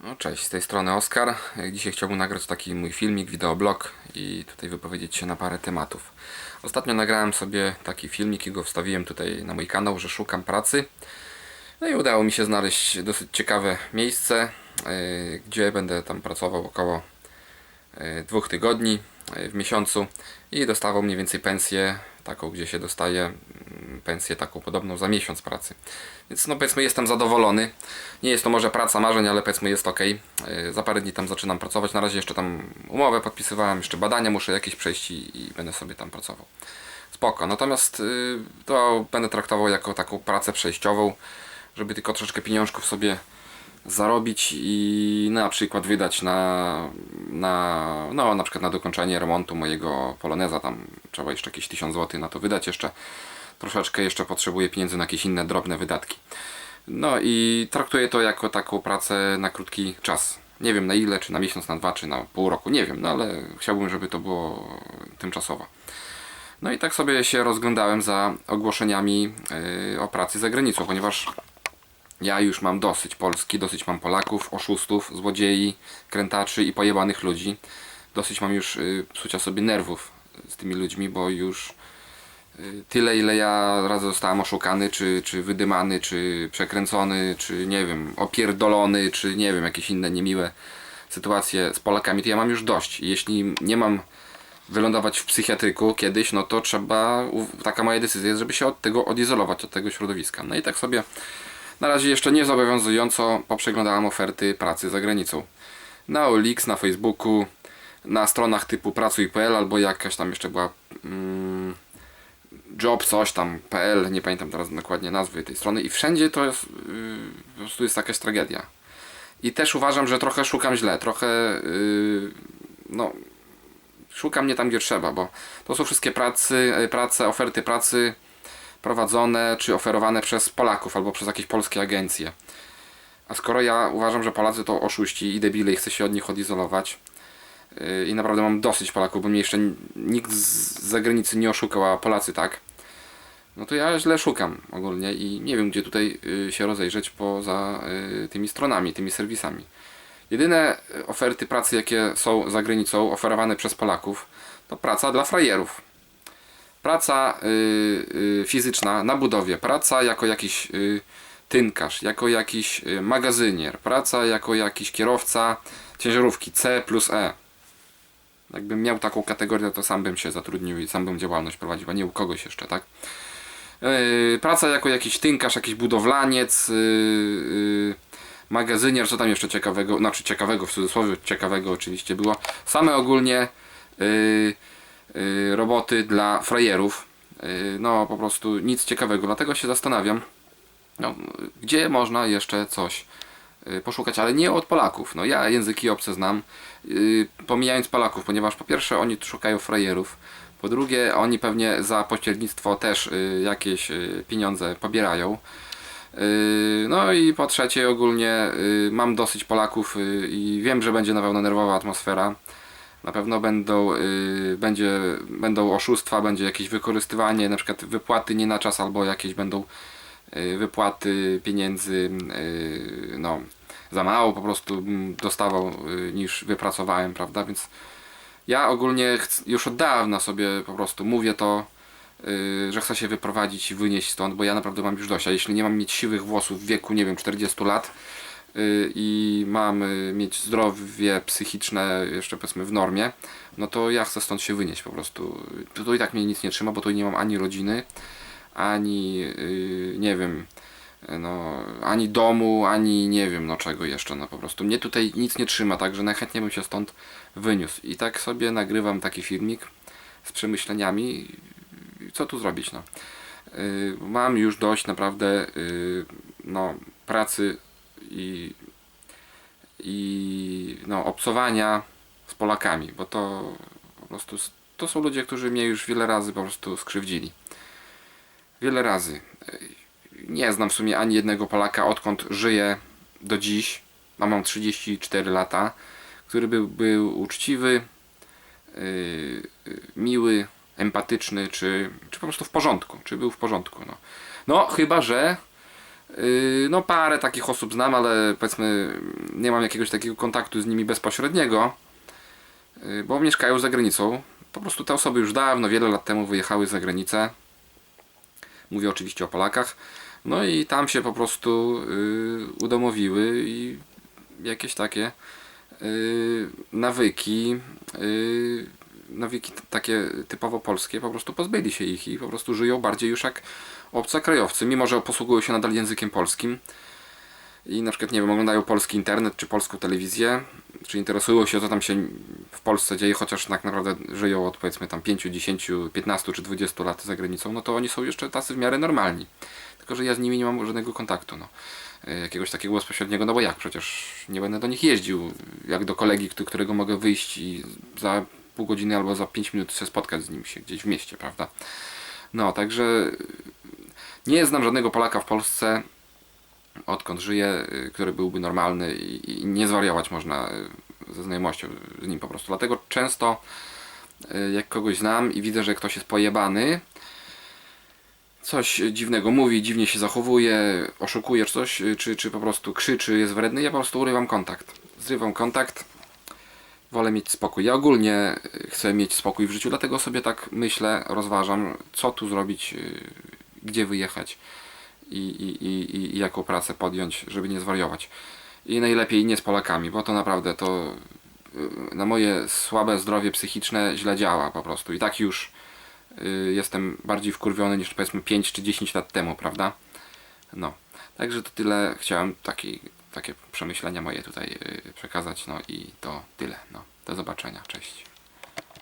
No cześć, z tej strony Oskar. Dzisiaj chciałbym nagrać taki mój filmik, wideoblog i tutaj wypowiedzieć się na parę tematów. Ostatnio nagrałem sobie taki filmik i go wstawiłem tutaj na mój kanał, że szukam pracy. No i udało mi się znaleźć dosyć ciekawe miejsce, yy, gdzie będę tam pracował około yy, dwóch tygodni yy, w miesiącu i dostawał mniej więcej pensję taką, gdzie się dostaje mm, pensję taką podobną za miesiąc pracy. Więc no powiedzmy jestem zadowolony. Nie jest to może praca marzeń, ale powiedzmy jest ok. Za parę dni tam zaczynam pracować. Na razie jeszcze tam umowę podpisywałem, jeszcze badania muszę jakieś przejść i, i będę sobie tam pracował. Spoko. Natomiast y, to będę traktował jako taką pracę przejściową, żeby tylko troszeczkę pieniążków sobie zarobić i na przykład wydać na, na, no, na przykład na dokończenie remontu mojego Poloneza, tam trzeba jeszcze jakieś 1000 zł na to wydać jeszcze, troszeczkę jeszcze potrzebuję pieniędzy na jakieś inne drobne wydatki. No i traktuję to jako taką pracę na krótki czas. Nie wiem na ile, czy na miesiąc, na dwa, czy na pół roku, nie wiem, no ale chciałbym, żeby to było tymczasowo. No i tak sobie się rozglądałem za ogłoszeniami yy, o pracy za granicą, ponieważ ja już mam dosyć Polski, dosyć mam Polaków, oszustów, złodziei, krętaczy i pojebanych ludzi. Dosyć mam już y, psucia sobie nerwów z tymi ludźmi, bo już y, tyle ile ja razy zostałem oszukany, czy, czy wydymany, czy przekręcony, czy nie wiem, opierdolony, czy nie wiem, jakieś inne niemiłe sytuacje z Polakami, to ja mam już dość. Jeśli nie mam wylądować w psychiatryku kiedyś, no to trzeba, taka moja decyzja jest, żeby się od tego odizolować, od tego środowiska. No i tak sobie na razie jeszcze nie zobowiązująco poprzeglądałem oferty pracy za granicą. Na OLX, na Facebooku, na stronach typu pracuj.pl albo jakaś tam jeszcze była mm, job coś tam.pl, nie pamiętam teraz dokładnie nazwy tej strony i wszędzie to jest, yy, po prostu jest jakaś tragedia. I też uważam, że trochę szukam źle, trochę yy, no szukam nie tam gdzie trzeba, bo to są wszystkie pracy, e, prace, oferty pracy prowadzone czy oferowane przez Polaków albo przez jakieś polskie agencje. A skoro ja uważam, że Polacy to oszuści i debile i chcę się od nich odizolować yy, i naprawdę mam dosyć Polaków, bo mnie jeszcze nikt z zagranicy nie oszukał, a Polacy tak, no to ja źle szukam ogólnie i nie wiem gdzie tutaj yy, się rozejrzeć poza yy, tymi stronami, tymi serwisami. Jedyne y, oferty pracy, jakie są za granicą, oferowane przez Polaków, to praca dla frajerów. Praca y, y, fizyczna na budowie, praca jako jakiś y, tynkarz, jako jakiś magazynier, praca jako jakiś kierowca ciężarówki C plus E. Jakbym miał taką kategorię, to sam bym się zatrudnił i sam bym działalność prowadził, a nie u kogoś jeszcze, tak? Praca jako jakiś tynkarz, jakiś budowlaniec, magazynier, co tam jeszcze ciekawego, znaczy ciekawego w cudzysłowie, ciekawego oczywiście było. Same ogólnie roboty dla frajerów. Yy, no po prostu nic ciekawego, dlatego się zastanawiam, no, gdzie można jeszcze coś yy, poszukać, ale nie od Polaków. No ja języki obce znam, pomijając Polaków, ponieważ po pierwsze oni szukają frajerów, po drugie oni pewnie za pośrednictwo też jakieś pieniądze pobierają. No i po trzecie ogólnie mam dosyć Polaków i wiem, że będzie na pewno nerwowa atmosfera. Na pewno będą, yy, będzie, będą oszustwa, będzie jakieś wykorzystywanie, na przykład wypłaty nie na czas albo jakieś będą yy, wypłaty pieniędzy yy, no, za mało po prostu dostawał yy, niż wypracowałem, prawda? Więc ja ogólnie już od dawna sobie po prostu mówię to, yy, że chcę się wyprowadzić i wynieść stąd, bo ja naprawdę mam już dość. A jeśli nie mam mieć siwych włosów w wieku, nie wiem, 40 lat i mam mieć zdrowie psychiczne jeszcze powiedzmy w normie, no to ja chcę stąd się wynieść po prostu. To, i tak mnie nic nie trzyma, bo tu nie mam ani rodziny, ani yy, nie wiem, no, ani domu, ani nie wiem no czego jeszcze, no po prostu mnie tutaj nic nie trzyma, także najchętniej bym się stąd wyniósł. I tak sobie nagrywam taki filmik z przemyśleniami, co tu zrobić, no. Yy, mam już dość naprawdę no, pracy i, i no, obcowania z Polakami, bo to po prostu to są ludzie, którzy mnie już wiele razy po prostu skrzywdzili. Wiele razy. Nie znam w sumie ani jednego Polaka, odkąd żyję do dziś, a mam 34 lata, który był, był uczciwy, yy, miły, empatyczny, czy, czy po prostu w porządku, czy był w porządku. No, no chyba, że No parę takich osób znam, ale powiedzmy nie mam jakiegoś takiego kontaktu z nimi bezpośredniego, yy, bo mieszkają za granicą. Po prostu te osoby już dawno, wiele lat temu wyjechały za granicę. Mówię oczywiście o Polakach. No i tam się po prostu yy, udomowiły i jakieś takie yy, nawyki, yy, nawyki takie typowo polskie, po prostu pozbyli się ich i po prostu żyją bardziej już jak obcokrajowcy, mimo że posługują się nadal językiem polskim i na przykład, nie wiem, oglądają polski internet czy polską telewizję, czy interesują się, co tam się w Polsce dzieje, chociaż tak naprawdę żyją od powiedzmy tam 5, 10, 15 czy 20 lat za granicą, no to oni są jeszcze tacy w miarę normalni. Tylko, że ja z nimi nie mam żadnego kontaktu, no. Y, Jakiegoś takiego bezpośredniego, no bo jak, przecież nie będę do nich jeździł, jak do kolegi, któ- którego mogę wyjść i za pół godziny albo za 5 minut się spotkać z nim się gdzieś w mieście, prawda? No, także y, nie znam żadnego Polaka w Polsce, odkąd żyję, y, który byłby normalny i, nie zwariować można y, ze znajomością z nim po prostu. Dlatego często jak kogoś znam i widzę, że ktoś jest pojebany, coś dziwnego mówi, dziwnie się zachowuje, oszukuje coś, czy, czy po prostu krzyczy, jest wredny, ja po prostu urywam kontakt. Zrywam kontakt, wolę mieć spokój. Ja ogólnie y, chcę mieć spokój w życiu, dlatego sobie tak myślę, rozważam, co tu zrobić, y, gdzie wyjechać i, i, i, i- jaką pracę podjąć, żeby nie zwariować. I najlepiej nie z Polakami, bo to naprawdę to y, na moje słabe zdrowie psychiczne źle działa po prostu. I tak już jestem bardziej wkurwiony niż powiedzmy 5 czy 10 lat temu, prawda? No. Także to tyle chciałem taki, takie przemyślenia moje tutaj y, przekazać. No i to tyle. No. Do zobaczenia. Cześć.